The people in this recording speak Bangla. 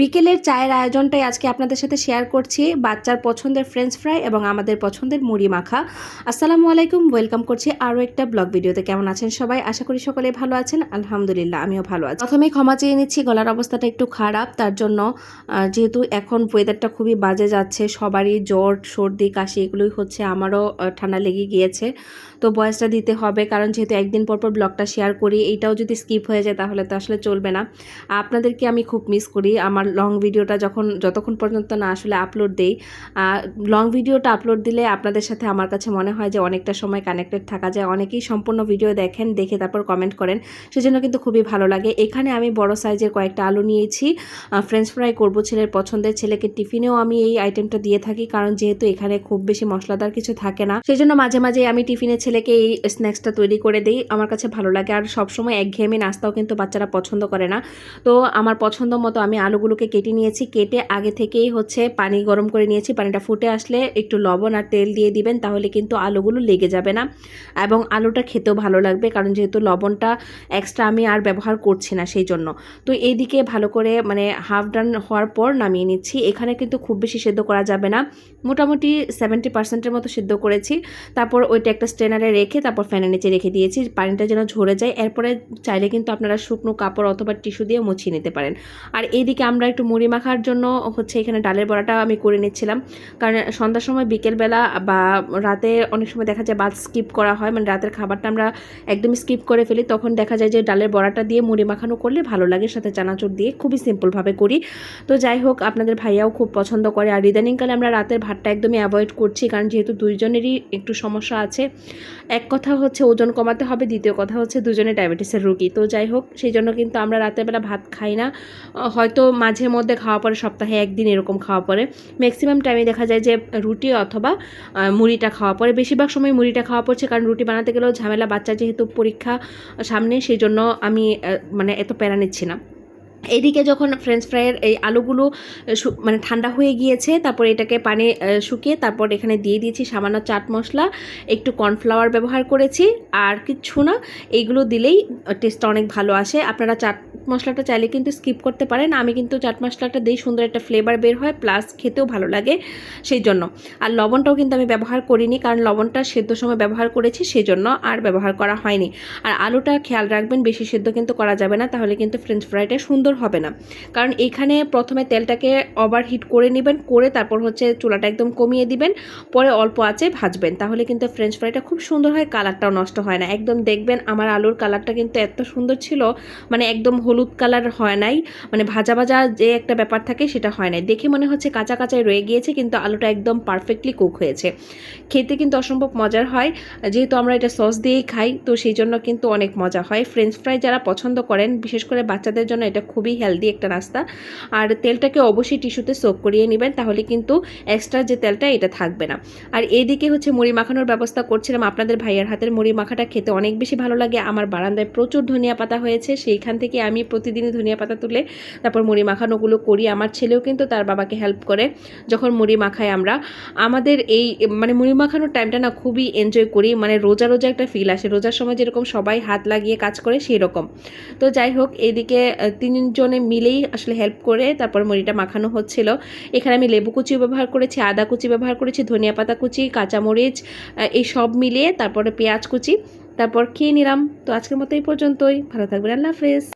বিকেলের চায়ের আয়োজনটাই আজকে আপনাদের সাথে শেয়ার করছি। বাচ্চার পছন্দের ফ্রেঞ্চ ফ্রাই এবং আমাদের পছন্দের মুড়ি মাখা। আসসালামু আলাইকুম ওয়েলকাম করছি আরও একটা ব্লগ ভিডিওতে কেমন আছেন সবাই? আশা করি সকলে ভালো আছেন। আলহামদুলিল্লাহ, আমিও ভালো আছি। প্রথমেই ক্ষমা চেয়ে নিচ্ছি, গলার অবস্থাটা একটু খারাপ, তার জন্য যেহেতু এখন ওয়েদারটা খুবই বাজে যাচ্ছে, সবারই জ্বর, সর্দি, কাশি এগুলোই হচ্ছে, আমারও ঠান্ডা লেগে গিয়েছে। তো বয়সটা দিতে হবে, কারণ যেহেতু একদিন পর পর ব্লগটা শেয়ার করি এইটাও যদি স্কিপ হয়ে যায় তাহলে তো আসলে চলবে না। আপনাদেরকে আমি খুব মিস করি, আমার লং ভিডিওটা যখন, যতক্ষণ পর্যন্ত না আসলে আপলোড দেই লং ভিডিওটা আপলোড দিলে আপনাদের সাথে আমার কাছে মনে হয় যে অনেকটা সময় কানেক্টেড থাকা যায়। অনেকেই সম্পূর্ণ ভিডিও দেখেন, দেখে তারপর কমেন্ট করেন। সেজন্য কিন্তু খুবই ভালো লাগে। এখানে আমি বড় সাইজের কয়েকটা আলু নিয়েছি। ফ্রেঞ্চ ফ্রাই করব ছেলের পছন্দের ছেলেকে টিফিনেও আমি এই আইটেমটা দিয়ে থাকি, কারণ যেহেতু এখানে খুব বেশি মশলাদার কিছু থাকে না। সেই জন্য মাঝে মাঝে আমি টিফিনে ছেলেকে এই স্ন্যাক্সটা তৈরি করে দিই। আমার কাছে ভালো লাগে। আর সবসময় একঘেয়েমি নাস্তাও কিন্তু বাচ্চারা পছন্দ করে না। তো আমার পছন্দ মতো আমি আলুগুলোকে কেটে নিয়েছি, কেটে আগে থেকেই হচ্ছে পানি গরম করে নিয়েছি, পানিটা ফুটে আসলে একটু লবণ আর তেল দিয়ে দিবেন, তাহলে কিন্তু আলুগুলো লেগে যাবে না এবং আলুটা খেতেও ভালো লাগবে, কারণ যেহেতু লবণটা এক্সট্রা আমি আর ব্যবহার করছি না সেই জন্য তো এইদিকে ভালো করে মানে হাফ ডান হওয়ার পর নামিয়ে নিচ্ছি, এখানে কিন্তু খুব বেশি সেদ্ধ করা যাবে না, মোটামুটি সেভেন্টি পার্সেন্টের মতো সেদ্ধ করেছি, তারপর ওইটা একটা স্ট্রেনারে রেখে তারপর ফ্যানের নিচে রেখে দিয়েছি, পানিটা যেন ঝরে যায়, এরপরে চাইলে কিন্তু আপনারা শুকনো কাপড় অথবা টিস্যু দিয়ে মুছিয়ে নিতে পারেন। আর এইদিকে আমরা একটু মুড়ি মাখার জন্য হচ্ছে এখানে ডালের বড়াটা আমি করে নিচ্ছিলাম। কারণ সন্ধ্যার সময় বিকেলবেলা বা রাতে অনেক সময় দেখা যায় ভাত স্কিপ করা হয়। মানে রাতের খাবারটা আমরা একদমই স্কিপ করে ফেলি। তখন দেখা যায় যে ডালের বড়াটা দিয়ে মুড়ি মাখানো করলে ভালো লাগে, সাথে চানাচুর দিয়ে খুবই সিম্পলভাবে করি। তো যাই হোক, আপনাদের ভাইয়াও খুব পছন্দ করে। আর ইদানিংকালে আমরা রাতের ভাতটা একদমই অ্যাভয়েড করছি। কারণ যেহেতু দুইজনেরই একটু সমস্যা আছে, এক কথা হচ্ছে ওজন কমাতে হবে, দ্বিতীয় কথা হচ্ছে দুজনে ডায়াবেটিসের রুগী। তো যাই হোক, সেই জন্য কিন্তু আমরা রাতের বেলা ভাত খাই না। হয়তো মাঝে মধ্যে খাওয়া পরে, সপ্তাহে একদিন এরকম খাওয়া পরে। ম্যাক্সিমাম টাইমে দেখা যায় যে রুটি অথবা মুড়িটা খাওয়া পরে। বেশিরভাগ সময় মুড়িটা খাওয়া পড়ছে কারণ রুটি বানাতে গেলেও ঝামেলা, বাচ্চা যেহেতু পরীক্ষা সামনে সেই জন্য আমি মানে এত প্যারা নিচ্ছি না। এইদিকে যখন ফ্রেঞ্চ ফ্রাইয়ের এই আলুগুলো মানে ঠান্ডা হয়ে গিয়েছে, তারপর এটাকে পানি শুকিয়ে তারপর এখানে দিয়ে দিয়েছি সামান্য চাট মশলা, একটু কর্নফ্লাওয়ার ব্যবহার করেছি, আর কিচ্ছু না, এইগুলো দিলেই টেস্টটা অনেক ভালো আসে। আপনারা চাট মশলাটা চাইলে কিন্তু স্কিপ করতে পারেন, আমি কিন্তু চাট মশলাটা দিই সুন্দর একটা ফ্লেভার বের হয় প্লাস খেতেও ভালো লাগে সেই জন্য আর লবণটাও কিন্তু আমি ব্যবহার করিনি, কারণ লবণটা সেদ্ধ সময় ব্যবহার করেছি সেই জন্য আর ব্যবহার করা হয়নি। আর আলুটা খেয়াল রাখবেন, বেশি সেদ্ধ কিন্তু করা যাবে না, তাহলে কিন্তু ফ্রেঞ্চ ফ্রাইটা সুন্দর হবে না। কারণ এইখানে প্রথমে তেলটাকে ওভার হিট করে নেবেন, করে তারপর হচ্ছে চুলাটা একদম কমিয়ে দিবেন, পরে অল্প আঁচে ভাজবেন। তাহলে কিন্তু ফ্রেঞ্চ ফ্রাইটা খুব সুন্দর হয় কালারটাও নষ্ট হয় না। একদম দেখবেন আমার আলুর কালারটা কিন্তু এত সুন্দর ছিল মানে একদম হলুদ কালার হয় নাই মানে ভাজা ভাজা যে একটা ব্যাপার থাকে সেটা হয় নাই। দেখে মনে হচ্ছে কাঁচা কাঁচাই রয়ে গিয়েছে, কিন্তু আলুটা একদম পারফেক্টলি কুক হয়েছে। খেতে কিন্তু অসম্ভব মজার হয়, যেহেতু আমরা এটা সস দিয়েই খাই, তো সেই জন্য কিন্তু অনেক মজা হয়। ফ্রেঞ্চ ফ্রাই যারা পছন্দ করেন, বিশেষ করে বাচ্চাদের জন্য এটা খুবই হেলদি একটা নাস্তা। আর তেলটাকে অবশ্যই টিস্যুতে সোক করিয়ে নেবেন তাহলে কিন্তু এক্সট্রা যে তেলটা এটা থাকবে না। আর এইদিকে হচ্ছে মুড়ি মাখানোর ব্যবস্থা করছিলাম আপনাদের ভাইয়ের হাতের। মুড়ি মাখাটা খেতে অনেক বেশি ভালো লাগে। আমার বারান্দায় প্রচুর ধনিয়া পাতা হয়েছে সেইখান থেকে আমি প্রতিদিনই ধনিয়া পাতা তুলে তারপর মুড়ি মাখানোগুলো করি। আমার ছেলেও কিন্তু তার বাবাকে হেল্প করে যখন মুড়ি মাখাই আমরা। আমাদের এই মানে মুড়ি মাখানোর টাইমটা না খুবই এনজয় করি। মানে রোজা রোজা একটা ফিল আসে। রোজার সময় যেরকম সবাই হাত লাগিয়ে কাজ করে সেই রকম তো যাই হোক এইদিকে আহ, তিনজনে মিলেই আসলে হেল্প করে তারপর মুড়িটা মাখানো হচ্ছিল। এখানে আমি লেবু কুচি ব্যবহার করেছি, আদা কুচি ব্যবহার করেছি, ধনিয়া পাতা কুচি, কাঁচামরিচ এই সব মিলিয়ে তারপরে পেঁয়াজ কুচি। তারপর খেয়ে নিলাম। তো আজকের মতো এই পর্যন্তই। ভালো থাকবেন। আল্লাহ হাফেজ।